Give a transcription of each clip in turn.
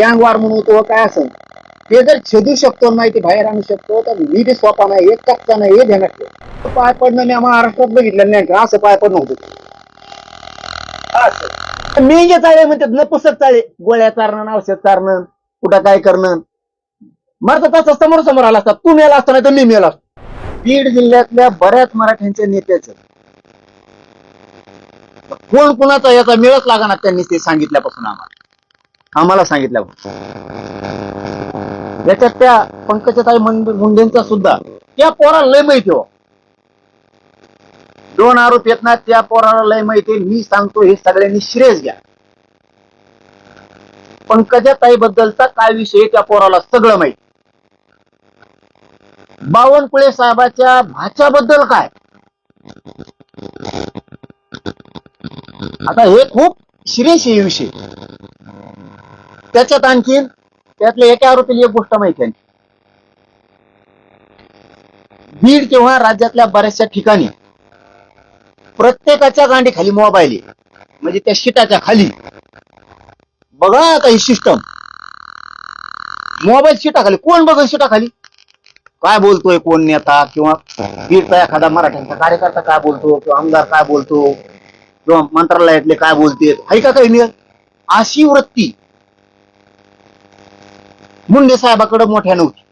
गँग वार म्हणून तो काय असं ते जर छेदू शकतो माहिती बाहेर आणू शकतो तर मी ते सोपा नाही एक टक्का नाही हे ध्यानात ठेव. पाय पडणं मी महाराष्ट्रात बघितलं नाही असं पाय पडणं होतं. मी जे चाळे म्हणतात न पुसत चाळे गोळ्या चारणं औषध चारणं कुठं काय करणं. मरत तसं समोर समोर आला असता तू मेला असता नाही तर मी मेला असतो. बीड जिल्ह्यातल्या बऱ्याच मराठ्यांच्या नेत्याचं. कोण कुणाचा याचा मिळच लागणार त्यांनी ते सांगितल्यापासून आम्हाला. आम्हाला सांगितल्या याच्यात त्या पंकजाताई मुंडे मुंडेंचा सुद्धा. त्या पोराला लय माहिती हो. दोन आरोप येत ना त्या पोराला लय माहिती. मी सांगतो हे सगळ्यांनी श्रेयस घ्या. पंकजाताई बद्दलचा काय विषय त्या पोराला सगळं माहिती. बावनकुळे साहेबाच्या भाच्याबद्दल काय? आता हे खूप शिरेशी विषयी. विषय त्याच्यात आणखीन त्यातल्या एका आरोपीला एक गोष्ट माहिती आहे. बीड किंवा राज्यातल्या बऱ्याचशा ठिकाणी प्रत्येकाच्या गांडी खाली मोबाईल आहे. म्हणजे त्या शिटाच्या खाली. बघा काही सिस्टम मोबाईल शिटाखाली. कोण बघ शिटाखाली? काय बोलतोय कोण नेता? किंवा बीडचा एखादा मराठ्यांचा कार्यकर्ता काय बोलतो? किंवा आमदार काय बोलतो? किंवा मंत्रालयातले काय बोलते आहे का काही नाही अशी वृत्ती मुंडे साहेबाकडे मोठ्या नव्हती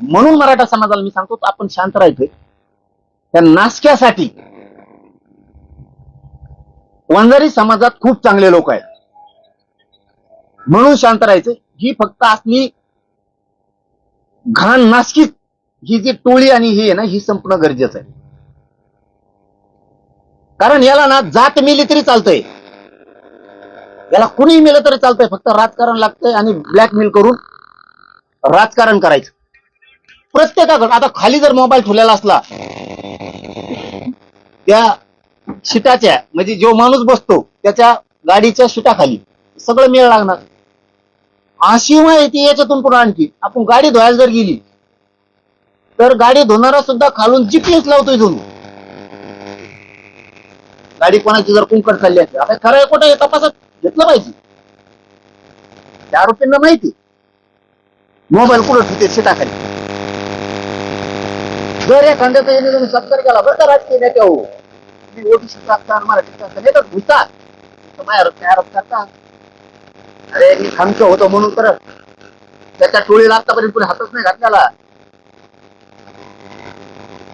म्हणून मराठा समाजाला मी सांगतो आपण शांत राहायचंय. त्या नासक्यासाठी वंजारी समाजात खूप चांगले लोक आहेत. म्हणून शांत राहायचं ही फक्त असली घाण नासकी ही जी टोळी आणि ही आहे ना ही संपणं गरजेचं आहे. कारण याला ना जात मिली तरी चालतंय. याला कुणी मिलं तरी चालतंय. फक्त राजकारण लागतंय आणि ब्लॅकमेल करून राजकारण करायचं. प्रत्येकाकडे आता खाली जर मोबाईल ठेवलेला असला त्या शिटाच्या म्हणजे जो माणूस बसतो त्याच्या गाडीच्या शिटाखाली सगळं मेळ लागणार. अशी माहिती याच्यातून पुढे आणखी. आपण गाडी धुवायला जर गेली तर गाडी धुणारा सुद्धा खालून जिपीएस लावतोय धुवून गाडी कोणाची जर कुंकड चालली असेल आता खरं आहे कुठं हे तपासात घेतलं पाहिजे. त्या आरोपींना माहिती मोबाईल कुठं ठेवते शिटाखाली जर या खंडाचा यांनी तुम्ही सत्कार केला बरं का राजकीय नेत्या हो तुम्ही ओबीसी असता मराठी असता नाही तर घुसतात तर माझ्यावर काय आरोप करता? अरे मी खमचं होतो म्हणून तर त्याच्या टोळीला आतापर्यंत पुढे हातच नाही घातलेला.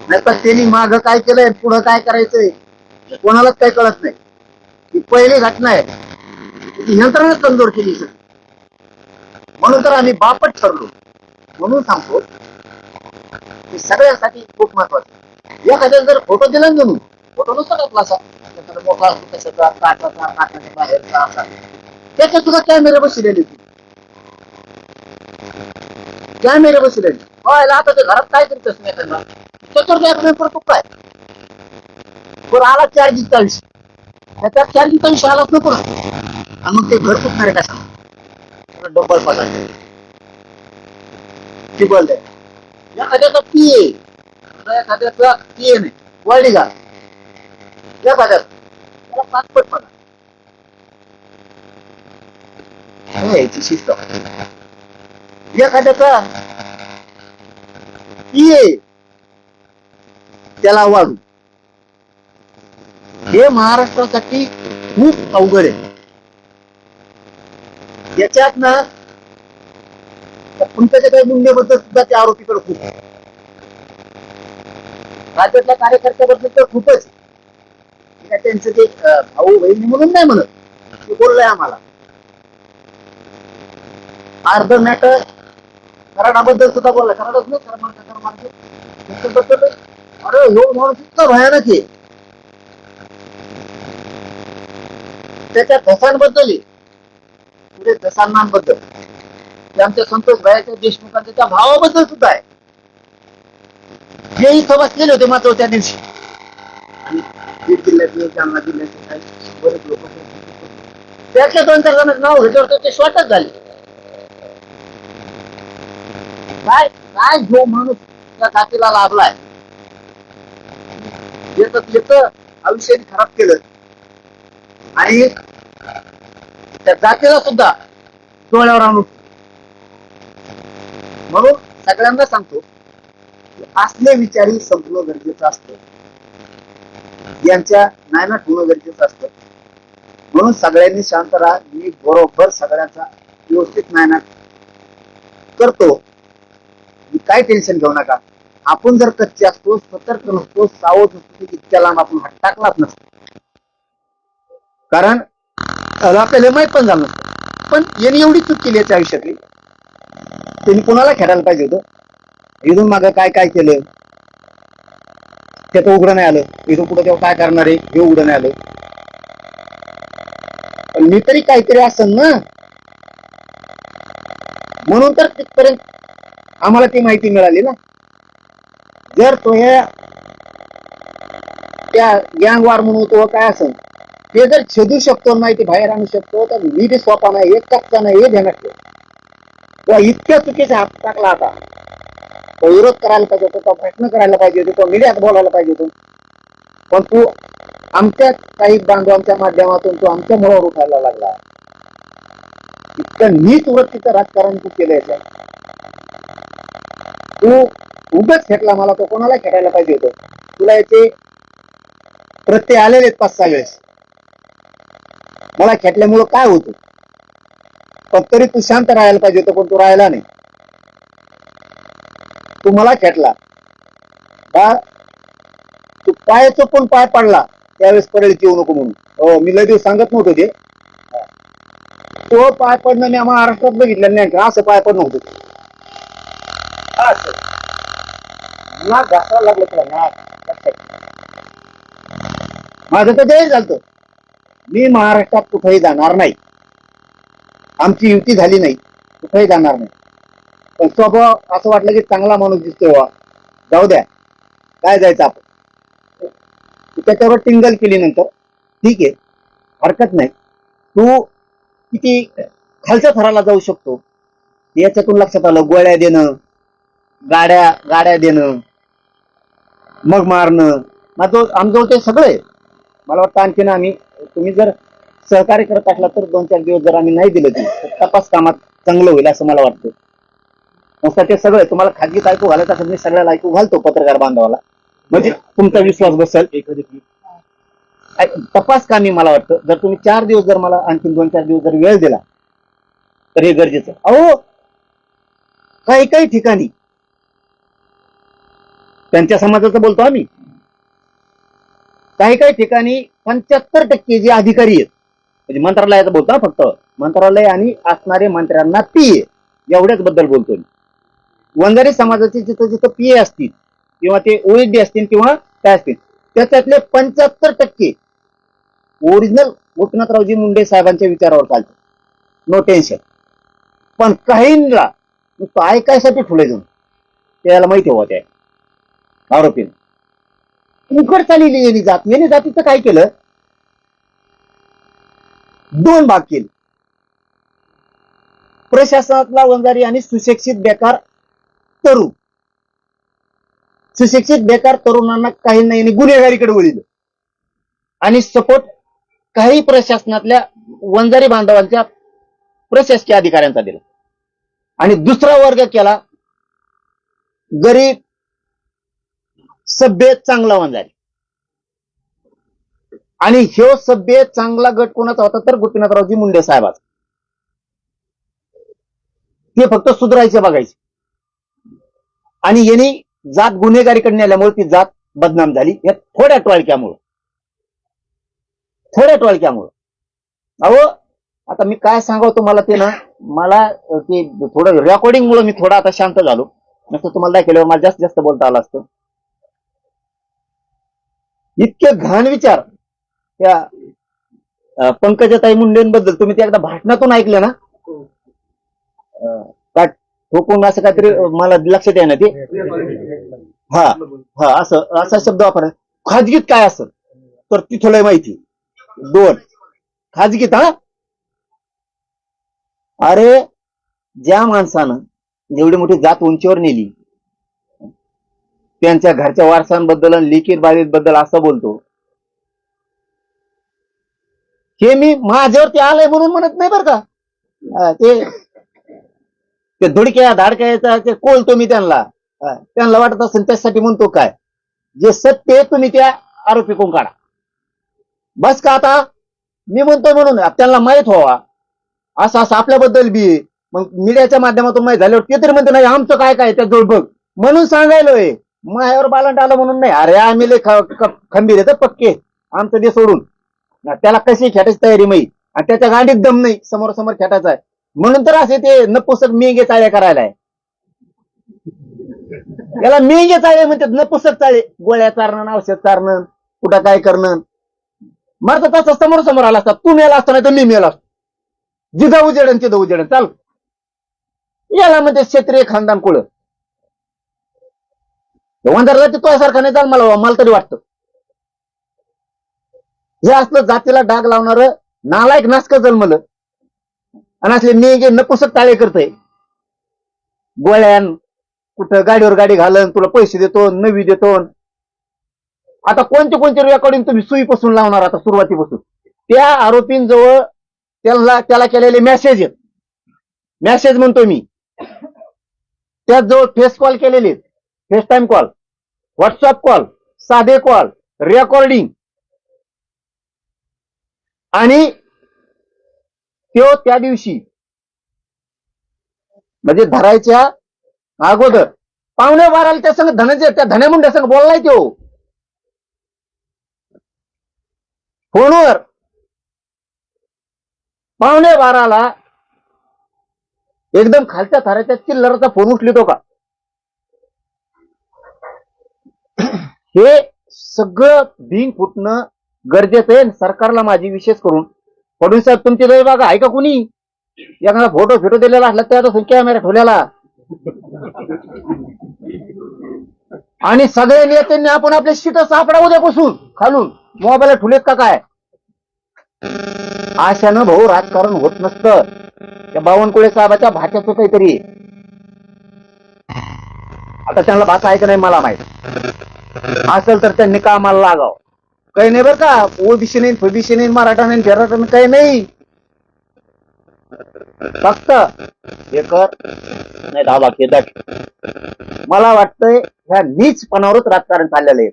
नाही तर त्यांनी माग काय केलंय पुढं काय करायचंय? कोणालाच काही कळत नाही. ही पहिली घटना आहे. ती यंत्रणाच कमजोर केली सर. म्हणून तर आम्ही बापट ठरलो. म्हणून सांगतो हे सगळ्यांसाठी खूप महत्वाचं एखाद्याला जर फोटो दिला ना जणू फोटो नसतो का आपला असा? मोठा असतो कशाचा काटाचा काचाच्या बाहेरचा असा. त्याच्यात सुद्धा कॅमेरे बसलेले कॅमेरे बसलेले व्हायला आता ते घरात काय करत असतो एखादा चतुर्थ पेपर तो काय बरं आला चार्जिंग चाळीस त्याच्यात चार्जिंग चाळीस आलाच नको ना आणि मग ते घर फुटणार आहे का डबल पगार टिबल आहे एखाद्याचा पी ए एखाद्याचा पी ए नाही वाढली का एखाद्याचा त्याला पाचपट पगार हे याची शिस्त एखाद्याचा पी ए त्याला वाढू हे महाराष्ट्रासाठी खूप अवघड आहे. याच्यात ना पंकजा काही मुंडेबद्दल सुद्धा त्या आरोपीकडे खूप भाजपच्या राज्यातल्या कार्यकर्त्याबद्दल तर खूपच त्यांचं ते भाऊ बहिणी म्हणून नाही म्हणत. ते बोललंय आम्हाला. अर्ध मॅटर कराडाबद्दल सुद्धा बोलला कराडच नाही क्रमांक क्रमांक अरे ह्यो माणूस इतका भयानक आहे. त्याच्या धसांबद्दल पुढे धसांनांबद्दल ते आमच्या संतोष भायाच्या देशमुखांच्या त्या भावाबद्दल सुद्धा आहे. हेही समजलेले होते मात्र त्या दिवशी. आणि बीड जिल्ह्यातले जालना जिल्ह्यातले काही बरेच लोक त्यातल्या दोन चार जणांचं नाव घेतल्यावर तर ते स्वतःच झाले. काय काय जो माणूस त्या जातीला लाभलाय. येत येत आयुष्याने खराब केलं. आणि त्या जातीला सुद्धा डोळ्यावर आणून म्हणून सगळ्यांना सांगतो असले विचारी संपणं गरजेचं असतं. यांच्या नायनाट होणं गरजेचं असतं. म्हणून सगळ्यांनी शांत राहा. मी बरोबर सगळ्यांचा व्यवस्थित नायनाट करतो. मी काय टेन्शन घेऊ नका. आपण जर कच्चे असतो सतर्क नसतो सावध नसतो की इतक्या लांब आपण हात टाकलाच नसतो. कारण आपल्याला माहीत पण झालं नसतं. पण यांनी एवढी चूक केली याच्या आयुष्यातली. त्यांनी कोणाला खेळायला पाहिजे होतं? इथून मागं काय काय केलं? त्याचं उघडं नाही आलं. इथून पुढे तेव्हा काय करणार आहे? हे उघडं नाही आलं. पण मी तरी काहीतरी असन ना? म्हणून तर तिथपर्यंत आम्हाला ती माहिती मिळाली ना. जर तो हे त्या गँग वार म्हणून तो काय असेल ते जर छेदू शकतो नाही माहिती बाहेर आणू शकतो तर मी बी नाही एक टक्का नाही हे ध्यानात ठेव. किंवा इतक्या चुकीचा हात टाकला आता. तो विरोध करायला पाहिजे होतो तो प्रश्न करायला पाहिजे होतो तो मीडियात बोलायला पाहिजे होतो. पण तू आमच्या काही बांधवांच्या माध्यमातून तू आमच्या मुळावर उठायला लागला. इतकं नीच वृत्तीचं राजकारण तू केलंय तू उगच खेटला मला तो कोणाला खेळायला पाहिजे होतं? तुला याचे प्रत्यय आलेले आहेत पाच सहा वेळेस. मला खेटल्यामुळं काय होतं? पण तरी तू शांत राहायला पाहिजे होतं पण तू राहिला नाही. तू मला खेटला. का? तू पायाचं पण पाय पडला. त्यावेळेस पडेल येऊ नको म्हणून. हो मी लय दिवस सांगत नव्हतो ते. तो पाय पडणं मी महाराष्ट्रात बघितलं नाही का असं पाय पडणं होतं? नाक घासायला लागलं तुला नाक. माझं तर जय झालं मी महाराष्ट्रात कुठेही जाणार नाही. आमची युती झाली नाही कुठेही जाणार नाही. पण स्वभाव असं वाटलं की चांगला माणूस दिसतोय वा जाऊ द्या. काय जायचं आपण? त्याच्यावर टिंगल केली नंतर. ठीक आहे. हरकत नाही. तू किती खालच्या थराला जाऊ शकतो. याच्यातून लक्षात आलं गोळ्या देणं गाड्या गाड्या देणं मग मारणं. माझं आमजवळ ते सगळं आहे. मला वाटतं आणखीन आम्ही तुम्ही जर सहकार्य करत असला तर दोन चार दिवस जर आम्ही नाही दिलं तरी तर तपास कामात चांगलं होईल असं मला वाटतं. संस्थाचे ते सगळं तुम्हाला खाजगीत ऐकू घालत असं मी सगळ्याला ऐकू घालतो पत्रकार बांधवाला. म्हणजे तुमचा विश्वास बसेल एखादी तपास कामी मला वाटतं. जर तुम्ही चार दिवस जर मला आणखी दोन चार दिवस जर वेळ दिला तर हे गरजेचं अहो काही काही ठिकाणी त्यांच्या समाजाचं बोलतो आम्ही. काही काही ठिकाणी पंच्याहत्तर टक्के जे अधिकारी आहेत म्हणजे मंत्रालयाचं बोलतो ना फक्त मंत्रालय आणि असणारे मंत्र्यांना पीए एवढ्याच बद्दल बोलतो मी. वंजारी समाजाचे जिथं जिथं पीए असतील किंवा ते ओएसडी असतील किंवा काय असतील त्याच्यातले पंच्याहत्तर टक्के ओरिजिनल गोपीनाथरावजी मुंडे साहेबांच्या विचारावर चालते. नो टेन्शन पण काहींना नुसतं ऐकायसाठी ठुले जाऊन. त्याला माहिती हवं हो त्या आरोपीनं. उघड चाललेली यांनी जात. यांनी जातीचं काय केलं? दोन भाग केले. प्रशासनातला वंजारी आणि सुशिक्षित बेकार तरुण. सुशिक्षित बेकार तरुणांना काही नाही गुन्हेगारीकडे वळिलं. आणि सपोर्ट काही प्रशासनातल्या वंजारी बांधवांच्या प्रशासकीय अधिकाऱ्यांचा दिला. आणि दुसरा वर्ग केला गरीब सभ्य चांगला वंजारी आणि ह्यो सभ्य चांगला गट कोणाचा होता तर गोपीनाथरावजी मुंडे साहेबाचा. ते फक्त सुधरायचे बघायचे. आणि यांनी जात गुन्हेगारीकडे नेल्यामुळे ती जात बदनाम झाली. या थोड्या टोळक्यामुळं. थोड्या टोळक्यामुळं. अहो आता मी काय सांगावं तुम्हाला ते ना मला ते थोडं रेकॉर्डिंग मुळे मी थोडा आता शांत झालो. नसतं तुम्हाला दाखवल्यावर मला जास्त जास्त बोलता आलं असतं. इतके घाण विचार. त्या पंकजा पंकजाताई मुंडेंबद्दल तुम्ही ते एकदा भाषणातून ऐकले ना? का ठोकून असं काहीतरी मला लक्षात आहे ना ते. हा हा असं असा शब्द वापर. खाजगीत काय असं तर तिथं माहिती. दोन. खाजगीत हा? अरे ज्या माणसानं एवढी मोठी जात उंचीवर नेली त्यांच्या घरच्या वारसांबद्दल आणि लिखित बाबीत बद्दल असं बोलतो. हे मी माझ्यावरती आलंय म्हणून म्हणत नाही बरं का. ते धुडक्या धाडक्याचा ते कोलतो मी त्यांना त्यांना वाटत असेल त्यासाठी म्हणतो काय. जे सत्य तुम्ही त्या आरोपी कोण काढा. बस का आता? मी म्हणतोय म्हणून त्यांना माहीत व्हावा. असं असं आपल्याबद्दल बी मग मीडियाच्या माध्यमातून माहीत झाल्यावर ते तरी म्हणते नाही आमचं काय काय त्या बघ. म्हणून सांगायलोय. मायावर बालंट आलं म्हणून नाही. अरे आम्ही लय ख- ख- खंबीर आहे तर पक्के. आमचं ते सोडून. ना त्याला कशी खेटायची तयारी माही आणि त्याच्या गांडीत दम नाही. समोर समोर खेटायचा आहे. म्हणून तर असे ते नपुसक मेंगे चाळे करायला आहे. याला मेंगे चाळे म्हणतात नपुसक चाळे. गोळ्या चारणं औषध चारणं कुठं काय करणं. मरत तसं समोर समोर आला असता तू मेला असता नाही तर मी मेला असतो. जिथं उजेडन तिथं उजेडन. चाल. याला म्हणते क्षेत्रीय खानदान कुळ. वंदरला ते तुझ्यासारखा नाही जाल मला मला तरी वाटतं. हे असलं जातीला डाग लावणार नालायक नासक जन्मलं. आणि असले नेगे नपुसक ताळे करतय. गोळ्यान कुठं गाडीवर गाडी घालन तुला पैसे देतो नवी देतो. आता कोणते कोणते रेकॉर्डिंग तुम्ही सुईपासून लावणार आता सुरुवातीपासून? त्या आरोपींजवळ त्याला त्याला केलेले मेसेज आहेत. मेसेज म्हणतो मी. त्याचजवळ फेस कॉल केलेले FaceTime call WhatsApp call साधे कॉल रेकॉर्डिंग आणि तो त्या दिवशी म्हणजे धरायच्या अगोदर पाहुणे बाराला त्या संग धनाचे त्या मुंड्या संग बोललाय तो फोनवर पाहुणे बाराला एकदम खालच्या थराच्या चिल्लरचा फोन उचलितो का? हे सगळं भिंग फुटणं गरजेचं आहे. सरकारला माझी विशेष करून. फडणवीस साहेब तुमची दय बघा आहे का कुणी? एखादा फोटो फिटो दिलेला असला त्याचा कॅमेरा ठेवलेला. आणि सगळे नेत्यांनी आपण आपले शीट सापडा उद्यापासून. खालून. मोबाईल ठुलेत का काय? आशानं भाऊ राजकारण होत नसतं. त्या बावनकुळे साहेबाच्या भाच्याचं काहीतरी. आता त्यांना भाषा आहे का नाही मला माहीत. असेल तर त्यांनी कामाला लागाव. काही नाही बरं का ओबीसी नाही फबीसी नाही मराठा नाही फेराटा नाही काही नाही. फक्त हे कर नाही दाबा दट. मला वाटतंय ह्या नीचपणावरच राजकारण चाललेलं आहे.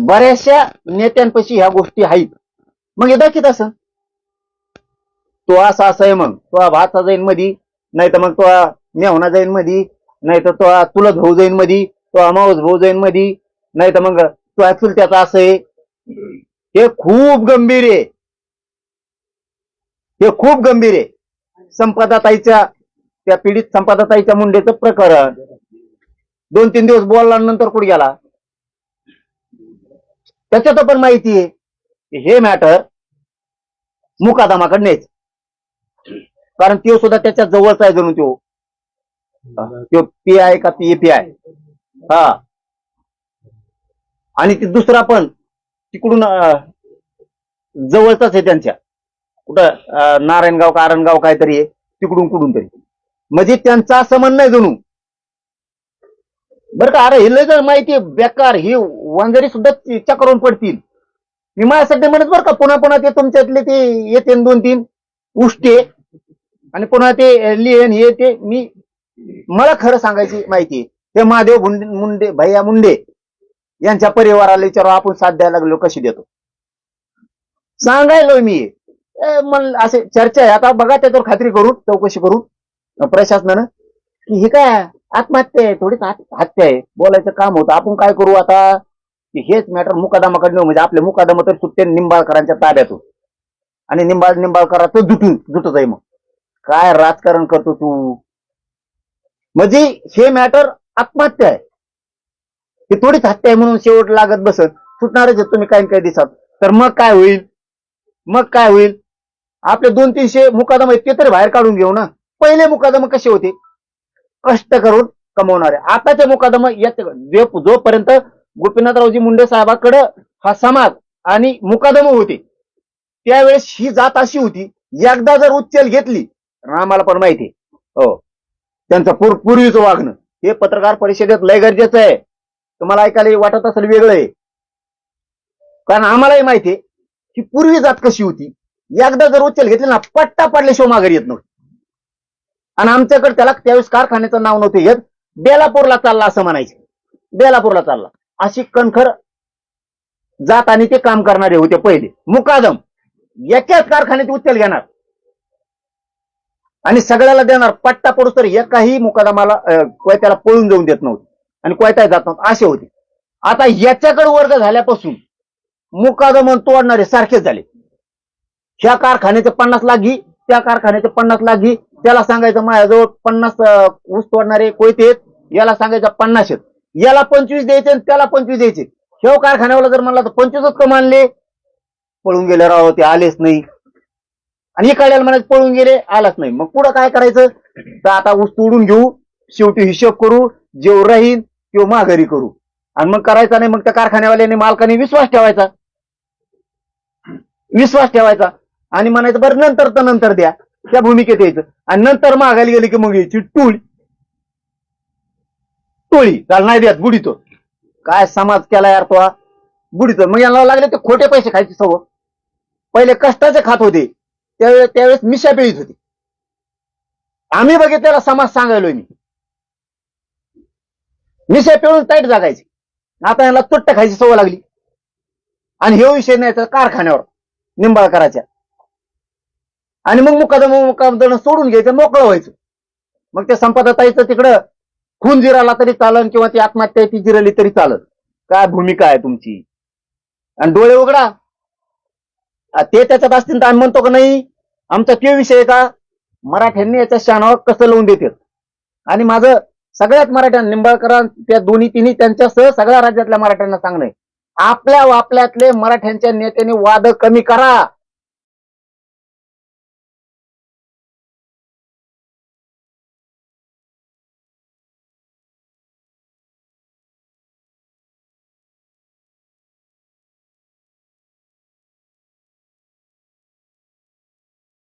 बऱ्याचशा नेत्यांपाशी ह्या गोष्टी आहेत. मग हे दाखीत असं. तो असा असं आहे मग. तो भाचा जाईन मधी नाही तर मग तो मेहना जाईन मधी नाही तर तो तुला भाऊ जाईन मधी. तो माऊस भाऊ जाईन मधी नाही तर मग तो चुलत्याचा असं आहे. हे खूप गंभीर आहे. हे खूप गंभीर आहे. संपदाताईच्या त्या पीडित संपदाताईच्या मुंडेचं प्रकरण. दोन तीन दिवस बोलला नंतर कुठे गेला? त्याच्यात पण माहिती आहे. हे मॅटर मुकादामाकडनेच न्यायचं कारण तो सुद्धा त्याच्या जवळचा आहे जणू तो पी आय का पी ए पी आय हा. आणि ती दुसरा पण तिकडून जवळचाच आहे त्यांच्या. कुठं नारायणगाव का आरणगाव काहीतरी आहे तिकडून कुठून तरी. म्हणजे त्यांचा असं नाही जणू बरं का अरे हे लय जर माहिती आहे बेकार ही वंजरी सुद्धा चक्रून पडतील. मी माझ्यासाठी म्हणत बरं का पुन्हा पुन्हा ते तुमच्यातले ते येते दोन तीन उष्टे. आणि पुन्हा ते लिहिण हे ते मी मला खरं सांगायची माहिती हे महादेव मुंडे मुंडे भैया मुंडे यांच्या परिवाराला विचारू आपण साथ द्यायला लागलो कशी देतो? सांगायलो मी. ए, मन असे चर्चा आहे. आता बघा त्याच्यावर खात्री करून चौकशी करून प्रशासनानं. की हे काय आत्महत्या आहे थोडीच हत्या आहे. बोलायचं काम होतं. आपण काय करू आता? की हेच मॅटर मुकादमाकडे म्हणजे आपले मुकादमा तर सुट्टे निंबाळकरांच्या ताब्यातून. आणि निंबाळ निंबाळकराचं जुटून जुटत आहे मग. काय राजकारण करतो तू? म्हणजे हे मॅटर आत्महत्या आहे. ही थोडीच हत्या आहे म्हणून शेवट लागत बसत. सुटणारच आहे तुम्ही काही काही दिवसात तर मग काय होईल? मग काय होईल? आपले दोन तीनशे मुकादम आहेत ते तरी बाहेर काढून घेऊ ना. पहिले मुकादम कसे होते? कष्ट करून कमवणारे. आताचे मुकादम येत जोपर्यंत गोपीनाथरावजी मुंडे साहेबाकडे हा समाज आणि मुकादम होते त्यावेळेस ही जात अशी होती एकदा जर उच्चल घेतली तर आम्हाला पण माहिती आहे. हो. त्यांचं पूर पूर्वीचं वागणं. हे पत्रकार परिषदेत लय गरजेचं आहे. तुम्हाला ऐकायला वाटत असेल वेगळं आहे कारण आम्हालाही माहिती आहे की पूर्वी जात कशी होती. एकदा जर उचल घेतली ना पट्टा पडल्याशिवाय माघारी येत नव्हती. आणि आमच्याकडे त्याला त्यावेळेस कारखान्याचं नाव नव्हतं येत. बेलापूरला चालला असं म्हणायचे. बेलापूरला चालला. अशी कणखर जात आणि ते काम करणारे होते पहिले. मुकादम. एकाच कारखान्यात उचल घेणार. आणि सगळ्याला देणार पट्टा पडू तर एकाही मुकादमाला कोयत्याला पळून जाऊन देत नव्हते. आणि कोयता जात नव्हतं असे होते. आता याच्याकडे वर्ग झाल्यापासून मुकादम तोडणारे सारखेच झाले. ह्या कारखान्याचे पन्नास लाख घी त्या कारखान्याचे पन्नास लाख घी त्याला सांगायचं माझ्याजवळ पन्नास ऊस तोडणारे कोयते आहेत याला सांगायचं पन्नास आहेत. याला पंचवीस द्यायचे आणि त्याला पंचवीस द्यायचे. शेव कारखान्यावाला जर म्हणला तर पंचवीसच कमानले. पळून गेले राव ते आलेच नाही. आणि इकडल्याला म्हणायचं पळून गेले आलाच नाही. मग पुढं काय करायचं? तर आता ऊस तोडून घेऊ शेवटी हिशोब करू जेव राहीन किंवा माघारी करू. आणि मग करायचा नाही मग त्या कारखान्यावाल्याने मालकाने विश्वास ठेवायचा. विश्वास ठेवायचा. आणि म्हणायचं बरं नंतर तर नंतर द्या. त्या भूमिकेत यायचं. आणि नंतर मागायला गेली की मग यायची टोळी. टोळी. त्याला नाही द्यात बुडीतो काय समाज केला यार तो बुडीतो मग यांना लागले ते खोटे पैसे खायचे सवय. पहिले कष्टाचे खात होते. त्यावेळेस त्यावेळेस मिशा पिळीत होती. आम्ही बघितलेला समाज सांगायलोय मी. मिशा पिळून टाईट जागायची. आता यांना तुट्ट खायची सवय लागली. आणि हे विषय नाही तर कारखान्यावर निंबाळकराच्या. आणि मग मुकादम मुकादम सोडून घ्यायचं मोकळं व्हायचं. मग ते संपदाताईचं तिकडं खून जिराला तरी चालन किंवा ती आत्महत्या ती जिरली तरी चालन. काय भूमिका आहे तुमची? आणि डोळे उघडा. ते त्याच्यात असतील तर आम्ही म्हणतो का नाही आमचा ते विषय का मराठ्यांनी याच्या शानावर कसं लावून देतील आणि माझं सगळ्यात मराठ्या निंबाळकर त्या दोन्ही तिन्ही त्यांच्यासह सगळ्या राज्यातल्या मराठ्यांना सांगणं आपल्या वापल्यातले मराठ्यांच्या नेत्याने वाद कमी करा.